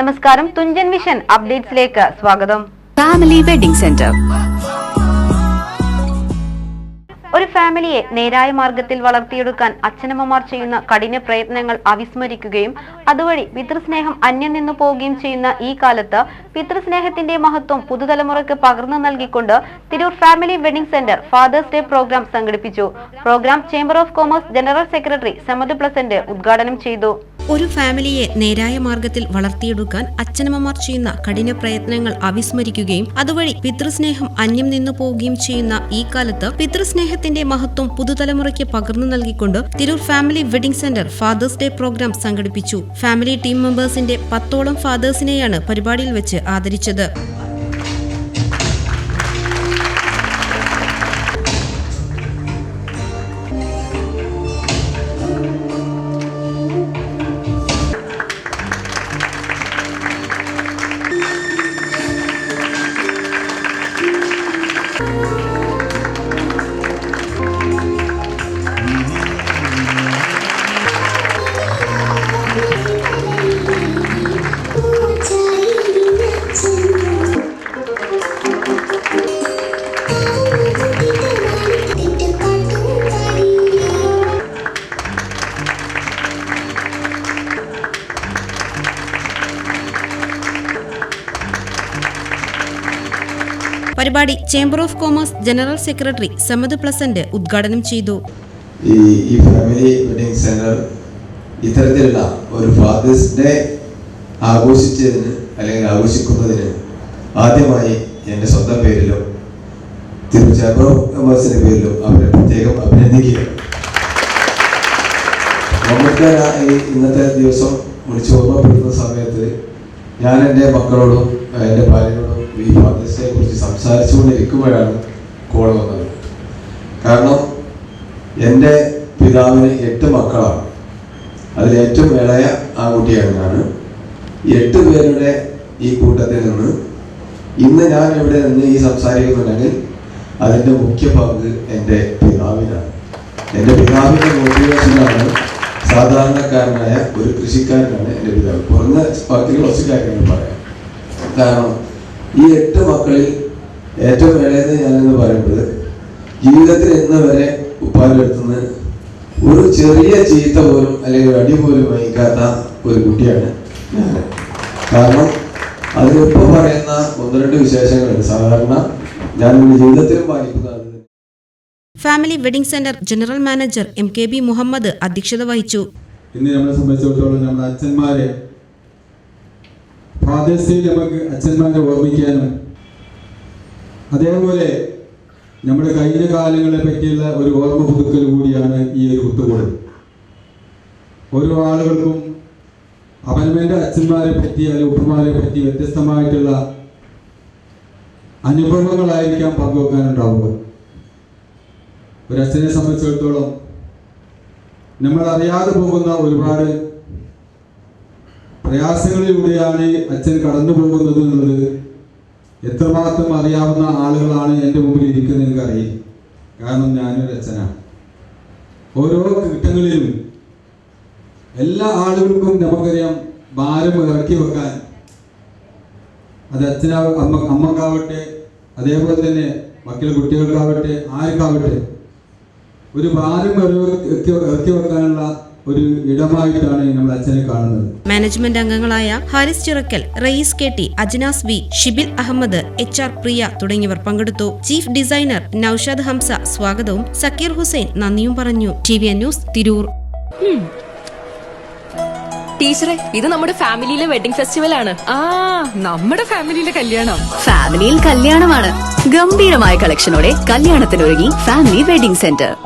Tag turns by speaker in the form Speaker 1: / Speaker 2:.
Speaker 1: നമസ്കാരം തുഞ്ചൻ മിഷൻ അപ്ഡേറ്റ്സിലേക്ക് സ്വാഗതം.
Speaker 2: Family wedding centre
Speaker 1: ഒരു ഫാമിലിയെ നേരായ മാർഗത്തിൽ വളർത്തിയെടുക്കാൻ അച്ഛനമ്മമാർ ചെയ്യുന്ന കഠിന പ്രയത്നങ്ങൾ അവിസ്മരിക്കുകയും അതുവഴി പിതൃസ്നേഹം അന്യം നിന്നു പോവുകയും ചെയ്യുന്ന ഈ കാലത്ത് പിതൃസ്നേഹത്തിന്റെ മഹത്വം പുതുതലമുറയ്ക്ക് പകർന്നു നൽകിക്കൊണ്ട് Tirur family wedding centre Father's Day programme സംഘടിപ്പിച്ചു. Programme chamber of commerce general secretary Samad Pleasant ഉദ്ഘാടനം ചെയ്തു.
Speaker 3: ഒരു ഫാമിലിയെ നേരായ മാർഗത്തിൽ വളർത്തിയെടുക്കാൻ അച്ഛനമ്മമാർ ചെയ്യുന്ന കഠിന പ്രയത്നങ്ങൾ അവിസ്മരിക്കുകയും അതുവഴി പിതൃസ്നേഹം അന്യം നിന്നു പോവുകയും ചെയ്യുന്ന ഈ കാലത്ത് പിതൃസ്നേഹത്തിന്റെ മഹത്വം പുതുതലമുറയ്ക്ക് പകർന്നു നൽകിക്കൊണ്ട് Tirur family wedding centre Father's Day programme സംഘടിപ്പിച്ചു. ഫാമിലി ടീം മെമ്പേഴ്സിന്റെ പത്തോളം ഫാദേഴ്സിനെയാണ് പരിപാടിയിൽ വെച്ച് ആദരിച്ചത്. പരിപാടി chamber of commerce general secretary Samad Pleasant ഉദ്ഘാടനം ചെയ്തു.
Speaker 4: ഈ ഫാമിലി വെഡിങ് സെന്റർ ഇത്തരത്തിലുള്ള ഒരു ഫാദേഴ്സ് ഡേ ആഘോഷിച്ചതിന് അല്ലെങ്കിൽ ആഘോഷിക്കുന്നതിന് ആദ്യമായി എന്റെ സ്വന്തം പേരിലും തിരുച്ചാബ്രോ മെമ്പേഴ്സിന്റെ പേരിലും അവരെ പ്രത്യേകം അഭിനന്ദിക്കുകയാണ്. നമുക്ക് ഈ ഇന്നത്തെ ദിവസം വിളിച്ച് ഓർമ്മപ്പെടുത്തുന്ന സമയത്ത് ഞാൻ എന്റെ മക്കളോടും എന്റെ ഭാര്യയോടും ഈ ഫാദേഴ്സ് ഡേയെ കുറിച്ച് സംസാരിച്ചുകൊണ്ടിരിക്കുമ്പോഴാണ് കോൾ വന്നത്. കാരണം എന്റെ പിതാവിന് എട്ട് മക്കളാണ്. അതിൽ ഏറ്റവും ഇളയ ആൺകുട്ടിയാണ് ഈ എട്ട് പേരുടെ ഈ കൂട്ടത്തിൽ നിന്ന് ഇന്ന് ഞാൻ ഇവിടെ നിന്ന് ഈ സംസാരിക്കുന്നുണ്ടെങ്കിൽ അതിന്റെ മുഖ്യ പങ്ക് എന്റെ പിതാവിനാണ്. എന്റെ പിതാവിന്റെ മോട്ടിവേഷനാണ് സാധാരണക്കാരനായ ഒരു കൃഷിക്കാരനാണ് എന്റെ പിതാവ്. കുറഞ്ഞ വാക്കിൽ കുറച്ച് കാര്യങ്ങൾ പറയാം. കാരണം ഈ എട്ട് മക്കളിൽ ഏറ്റവും ഇളയത് ഞാനെന്ന് പറയുന്നത് ജീവിതത്തിൽ ഇന്ന് വരെ ഉപ്പാലെടുത്തുന്ന ഒരു ചെറിയ ചീത്ത പോലും അല്ലെങ്കിൽ ഒരു അടി പോലും വഹിക്കാത്ത ഒരു കുട്ടിയാണ് ഞാൻ. കാരണം അതിലിപ്പോ പറയുന്ന ഒന്ന് രണ്ട് വിശേഷങ്ങളുണ്ട്. സാധാരണ ഞാൻ എന്റെ ജീവിതത്തിലും പാലിക്കുന്നതാണ്
Speaker 3: family wedding centre general manager M K B Muhammad അധ്യക്ഷത വഹിച്ചു.
Speaker 5: ഇന്ന് നമ്മളെ സംബന്ധിച്ചിടത്തോളം നമ്മുടെ അച്ഛന്മാരെ ഡേയിൽ നമുക്ക് അച്ഛന്മാരെ ഓർമ്മിക്കാനും. അതേപോലെ നമ്മുടെ കഴിഞ്ഞ കാലങ്ങളെ പറ്റിയുള്ള ഒരു ഓർമ്മ പുതുക്കൽ കൂടിയാണ് ഈ ഒരു കുത്തുകൂടൽ. ഓരോ ആളുകൾക്കും അവനവന്റെ അച്ഛന്മാരെ പറ്റി അല്ലെങ്കിൽ ഉപ്പമാരെ പറ്റി വ്യത്യസ്തമായിട്ടുള്ള അനുഭവങ്ങളായിരിക്കാം പങ്കുവെക്കാനുണ്ടാവുക. ഒരു അച്ഛനെ സംബന്ധിച്ചിടത്തോളം നമ്മൾ അറിയാതെ പോകുന്ന ഒരുപാട് പ്രയാസങ്ങളിലൂടെയാണ് അച്ഛൻ കടന്നു പോകുന്നത് എന്നുള്ളത് എത്രമാത്രം അറിയാവുന്ന ആളുകളാണ് എന്റെ മുമ്പിൽ ഇരിക്കുന്നത് എനിക്കറിയാം. കാരണം ഞാനൊരു അച്ഛനാണ്. ഓരോ ഘട്ടങ്ങളിലും എല്ലാ ആളുകൾക്കും നമുക്കറിയാം ഭാരം ഇറക്കി വെക്കാൻ. അത് അച്ഛനാ അമ്മ അമ്മക്കാവട്ടെ അതേപോലെ തന്നെ മക്കളെ കുട്ടികൾക്കാവട്ടെ ആർക്കാവട്ടെ ഒരു ഭാരം ഇറക്കി ഇറക്കി വെക്കാനുള്ള ഒരു ഇടമായിട്ടാണ് നമ്മൾ അച്ഛനെ കാണുന്നത്.
Speaker 3: മാനേജ്മെന്റ് അംഗങ്ങളായ Haris Chirakkal Rayees K T Ajnas V Shibil Ahammed H R Priya തുടങ്ങിയവർ പങ്കെടുത്തു. ചീഫ് ഡിസൈനർ നൌഷാദ് ഹംസ സ്വാഗതവും. സക്കീർ ഹുസൈൻ നന്ദിയും പറഞ്ഞു. T V news Tirur.
Speaker 6: ടീച്ചറെ ഇത് നമ്മുടെ ഫാമിലിയിലെ വെഡിംഗ് ഫെസ്റ്റിവൽ ആണ്.
Speaker 7: ആ നമ്മുടെ ഫാമിലിയിലെ കല്യാണം.
Speaker 2: ഫാമിലിയിൽ കല്യാണമാണ്. ഗംഭീരമായ കളക്ഷനോടെ കല്യാണത്തിനൊരുങ്ങി ഫാമിലി വെഡിംഗ് സെന്റർ.